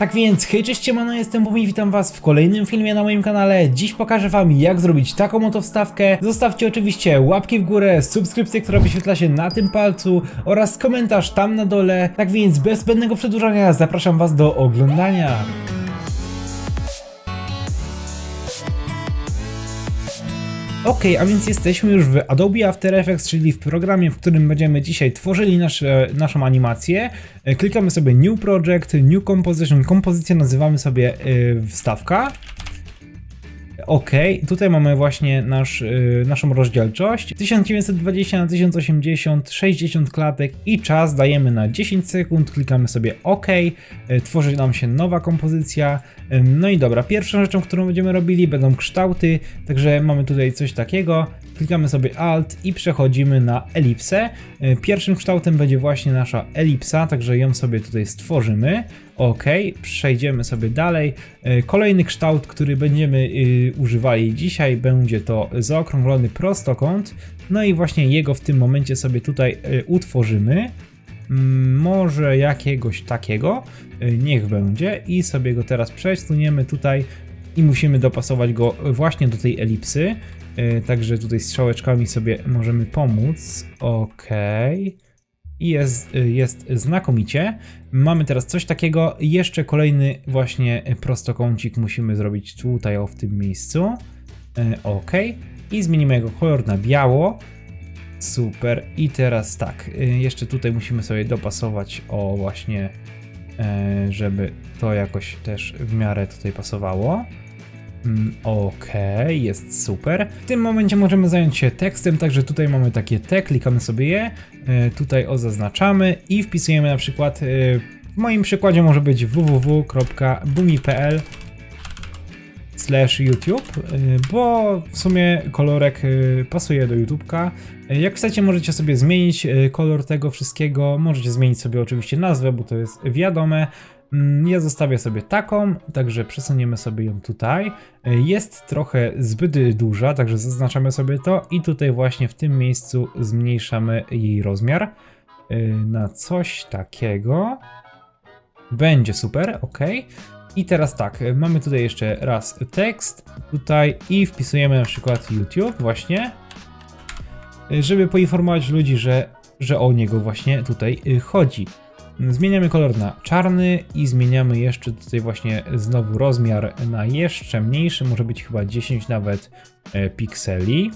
Tak więc, hej, cześć, mano, jestem Bumi, witam was w kolejnym filmie na moim kanale. Dziś pokażę wam, jak zrobić taką oto wstawkę. Zostawcie oczywiście łapki w górę, subskrypcję, która wyświetla się na tym palcu oraz komentarz tam na dole. Tak więc, bez zbędnego przedłużania, zapraszam was do oglądania. Ok, a więc jesteśmy już w Adobe After Effects, czyli w programie, w którym będziemy dzisiaj tworzyli nasze, naszą animację. E, Klikamy sobie New Project, New Composition, kompozycję nazywamy sobie y, wstawka. Ok, tutaj mamy właśnie nasz, y, naszą rozdzielczość 1920 na 1080, 60 klatek i czas dajemy na 10 sekund, klikamy sobie OK, y, tworzy nam się nowa kompozycja. Y, No i dobra, pierwszą rzeczą, którą będziemy robili będą kształty, także mamy tutaj coś takiego. Klikamy sobie Alt i przechodzimy na elipsę. Y, Pierwszym kształtem będzie właśnie nasza elipsa, także ją sobie tutaj stworzymy. OK, przejdziemy sobie dalej. Y, Kolejny kształt, który będziemy y, używali dzisiaj, będzie to zaokrąglony prostokąt. No i właśnie jego w tym momencie sobie tutaj y, utworzymy. Mm, Może jakiegoś takiego, y, niech będzie, i sobie go teraz przesuniemy tutaj i musimy dopasować go właśnie do tej elipsy. Także tutaj strzałeczkami sobie możemy pomóc. OK. I jest, jest znakomicie. Mamy teraz coś takiego. Jeszcze kolejny właśnie prostokącik musimy zrobić tutaj o w tym miejscu. Y, OK. I zmienimy jego kolor na biało. Super. I teraz tak. y, Jeszcze tutaj musimy sobie dopasować o właśnie, e, żeby to jakoś też w miarę tutaj pasowało. Mm, Okej, jest super. W tym momencie możemy zająć się tekstem, także tutaj mamy takie te, klikamy sobie je, e, tutaj o zaznaczamy i wpisujemy na przykład, e, w moim przykładzie może być www.bumi.pl slash YouTube, y, bo w sumie kolorek pasuje do YouTubka. Y, Jak chcecie, możecie sobie zmienić kolor tego wszystkiego. Możecie zmienić sobie oczywiście nazwę, bo to jest wiadome. Mm, Ja zostawię sobie taką, także przesuniemy sobie ją tutaj. Y, Jest trochę zbyt duża, także zaznaczamy sobie to i tutaj właśnie w tym miejscu zmniejszamy jej rozmiar y, na coś takiego. Będzie super, ok. I teraz tak, y, mamy tutaj jeszcze raz tekst tutaj i wpisujemy na przykład YouTube właśnie, żeby poinformować ludzi, że, że o niego właśnie tutaj chodzi. Zmieniamy kolor na czarny i zmieniamy jeszcze tutaj właśnie znowu rozmiar na jeszcze mniejszy, może być chyba 10 nawet e, pikseli.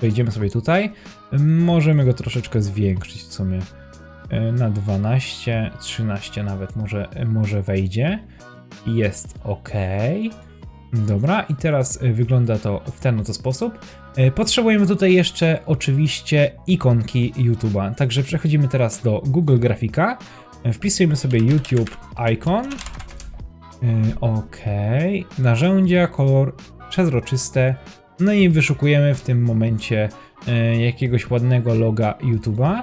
Wejdziemy sobie tutaj. Możemy go troszeczkę zwiększyć w sumie e, na 12, 13 nawet może, może wejdzie. Jest ok. Dobra, i teraz e, wygląda to w ten oto sposób. E, Potrzebujemy tutaj jeszcze oczywiście ikonki YouTube'a. Także przechodzimy teraz do Google Grafika. E, Wpisujemy sobie YouTube Icon. Ok. Narzędzia, kolor przezroczyste. No i wyszukujemy w tym momencie jakiegoś ładnego loga YouTube'a.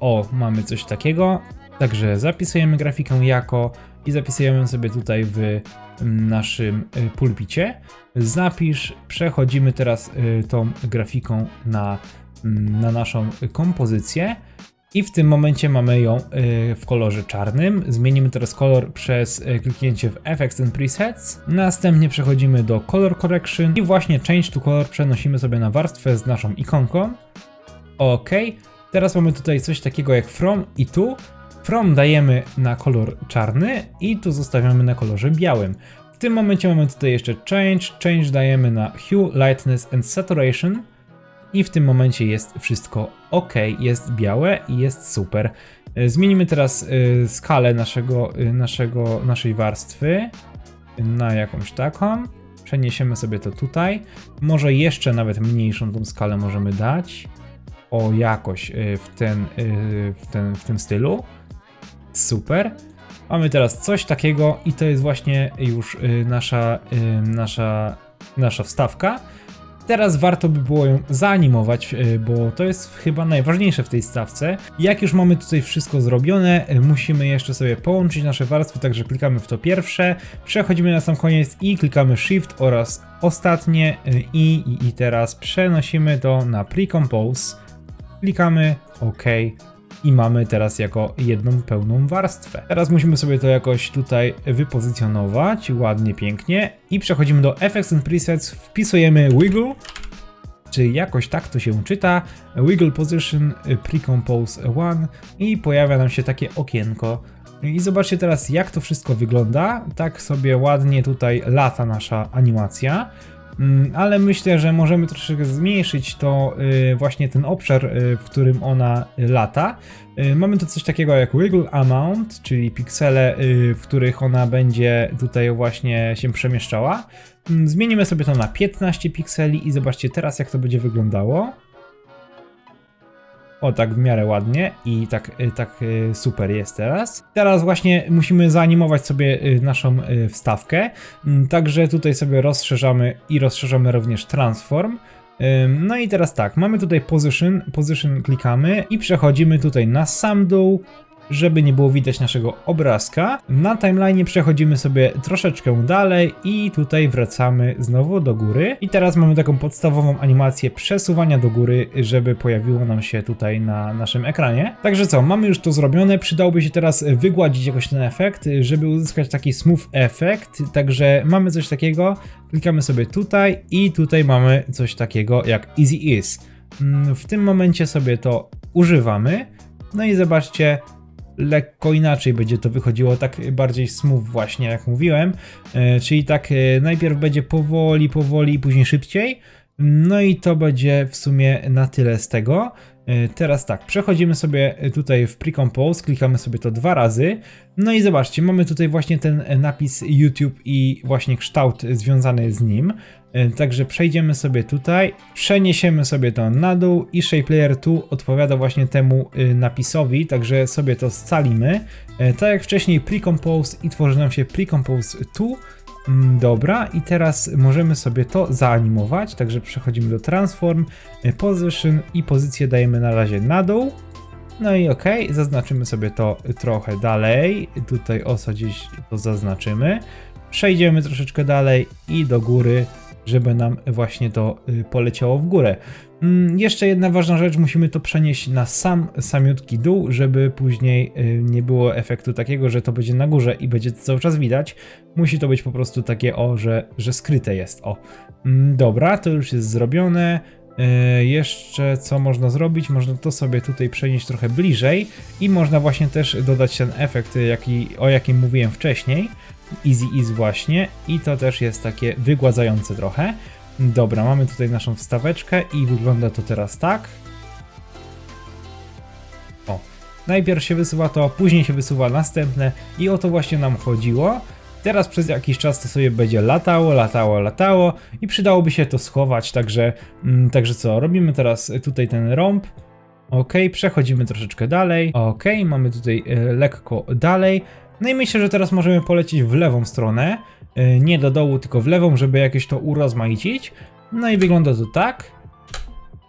O, mamy coś takiego. Także zapisujemy grafikę jako i zapisujemy sobie tutaj w mm, naszym y, pulpicie. Zapisz, przechodzimy teraz y, tą grafiką na, mm, na naszą kompozycję. I w tym momencie mamy ją y, w kolorze czarnym. Zmienimy teraz kolor przez kliknięcie w Effects and Presets. Następnie przechodzimy do Color Correction i właśnie Change to Color przenosimy sobie na warstwę z naszą ikonką. OK. Teraz mamy tutaj coś takiego jak From i Tu. From dajemy na kolor czarny i tu zostawiamy na kolorze białym. W tym momencie mamy tutaj jeszcze Change. Change dajemy na Hue, Lightness and Saturation. I w tym momencie jest wszystko ok, jest białe i jest super. E, Zmienimy teraz y, skalę naszego, y, naszego, naszej warstwy na jakąś taką. Przeniesiemy sobie to tutaj. Może jeszcze nawet mniejszą tą skalę możemy dać. O jakoś y, w, ten, y, w, ten, w tym stylu. Super. Mamy teraz coś takiego i to jest właśnie już y, nasza, y, nasza, nasza wstawka. Teraz warto by było ją zaanimować, e, bo to jest chyba najważniejsze w tej stawce. Jak już mamy tutaj wszystko zrobione, musimy jeszcze sobie połączyć nasze warstwy, także klikamy w to pierwsze, przechodzimy na sam koniec i klikamy Shift oraz ostatnie i, i, i teraz przenosimy to na Pre-Compose, klikamy OK i mamy teraz jako jedną pełną warstwę. Teraz musimy sobie to jakoś tutaj wypozycjonować ładnie, pięknie i przechodzimy do Effects and Presets, wpisujemy Wiggle, czy jakoś tak to się czyta, Wiggle Position Pre-Compose 1 i pojawia nam się takie okienko. I zobaczcie teraz jak to wszystko wygląda, tak sobie ładnie tutaj lata nasza animacja. Mm, ale myślę, że możemy troszeczkę zmniejszyć to y, właśnie ten obszar, y, w którym ona lata. Y, mamy tu coś takiego jak wiggle amount, czyli piksele, w których ona będzie tutaj właśnie się przemieszczała. Mm, zmienimy sobie to na 15 pikseli i zobaczcie teraz jak to będzie wyglądało. O, tak w miarę ładnie i tak, y, tak y, super jest teraz. Teraz właśnie musimy zaanimować sobie y, naszą wstawkę, mm, także tutaj sobie rozszerzamy i rozszerzamy również transform. No i teraz tak, mamy tutaj position, position klikamy i przechodzimy tutaj na sam dół, żeby nie było widać naszego obrazka. Na timeline przechodzimy sobie troszeczkę dalej i tutaj wracamy znowu do góry. I teraz mamy taką podstawową animację przesuwania do góry, żeby pojawiło nam się tutaj na naszym ekranie. Także co, mamy już to zrobione, przydałoby się teraz wygładzić jakoś ten efekt, żeby uzyskać taki smooth efekt. Także mamy coś takiego, klikamy sobie tutaj i tutaj mamy coś takiego jak Easy Is. Mm, w tym momencie sobie to używamy. No i zobaczcie, lekko inaczej będzie to wychodziło, tak bardziej smooth właśnie, jak mówiłem. E, czyli tak e, najpierw będzie powoli, powoli i później szybciej. No i to będzie w sumie na tyle z tego. E, teraz tak, przechodzimy sobie tutaj w Precompose, klikamy sobie to dwa razy. No i zobaczcie, mamy tutaj właśnie ten napis YouTube i właśnie kształt związany z nim. E, także przejdziemy sobie tutaj, przeniesiemy sobie to na dół i Shape Layer 2 odpowiada właśnie temu e, napisowi, także sobie to scalimy. E, tak jak wcześniej Precompose i tworzy nam się Precompose 2. Mm, dobra, i teraz możemy sobie to zaanimować, także przechodzimy do Transform, Position i pozycję dajemy na razie na dół. No i ok, zaznaczymy sobie to trochę dalej, tutaj osa gdzieś to zaznaczymy. Przejdziemy troszeczkę dalej i do góry żeby nam właśnie to y, poleciało w górę. Mm, jeszcze jedna ważna rzecz, musimy to przenieść na sam samiutki dół, żeby później y, nie było efektu takiego, że to będzie na górze i będzie to cały czas widać. Musi to być po prostu takie o, że, że skryte jest. O, mm, dobra, to już jest zrobione. Y, jeszcze co można zrobić? Można to sobie tutaj przenieść trochę bliżej i można właśnie też dodać ten efekt, jaki, o jakim mówiłem wcześniej. Easy Ease właśnie i to też jest takie wygładzające trochę. Dobra, mamy tutaj naszą wstaweczkę i wygląda to teraz tak. O, najpierw się wysuwa to, później się wysuwa następne i o to właśnie nam chodziło. Teraz przez jakiś czas to sobie będzie latało, latało, latało i przydałoby się to schować, także, mm, także co, robimy teraz tutaj ten rąb. Ok, przechodzimy troszeczkę dalej. Ok, mamy tutaj e, lekko dalej. No i myślę, że teraz możemy polecieć w lewą stronę, y, nie do dołu, tylko w lewą, żeby jakieś to urozmaicić. No i wygląda to tak.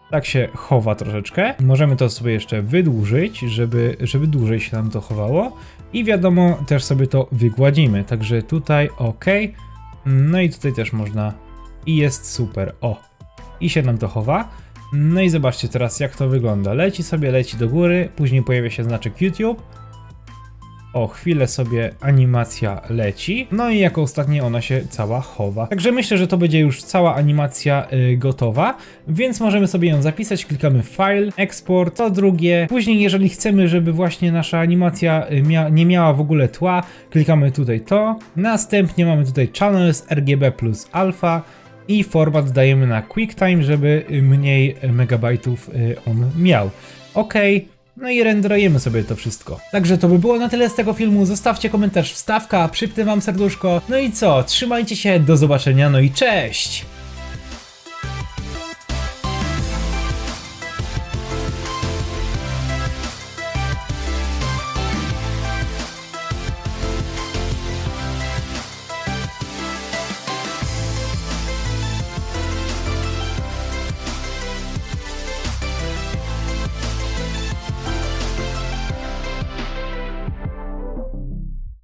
Tak się chowa troszeczkę. Możemy to sobie jeszcze wydłużyć, żeby, żeby dłużej się nam to chowało. I wiadomo, też sobie to wygładzimy. Także tutaj ok. No i tutaj też można. I jest super. O. I się nam to chowa. No i zobaczcie teraz jak to wygląda. Leci sobie, leci do góry, później pojawia się znaczek YouTube o chwilę sobie animacja leci, no i jako ostatnie ona się cała chowa. Także myślę, że to będzie już cała animacja y, gotowa, więc możemy sobie ją zapisać, klikamy File, Export, to drugie. Później jeżeli chcemy, żeby właśnie nasza animacja y, mia nie miała w ogóle tła, klikamy tutaj to. Następnie mamy tutaj Channels RGB plus Alpha, i format dajemy na QuickTime, żeby mniej megabajtów y, on miał. OK, no i renderujemy sobie to wszystko. Także to by było na tyle z tego filmu. Zostawcie komentarz, wstawka, przypnę wam serduszko. No i co? Trzymajcie się, do zobaczenia, no i cześć!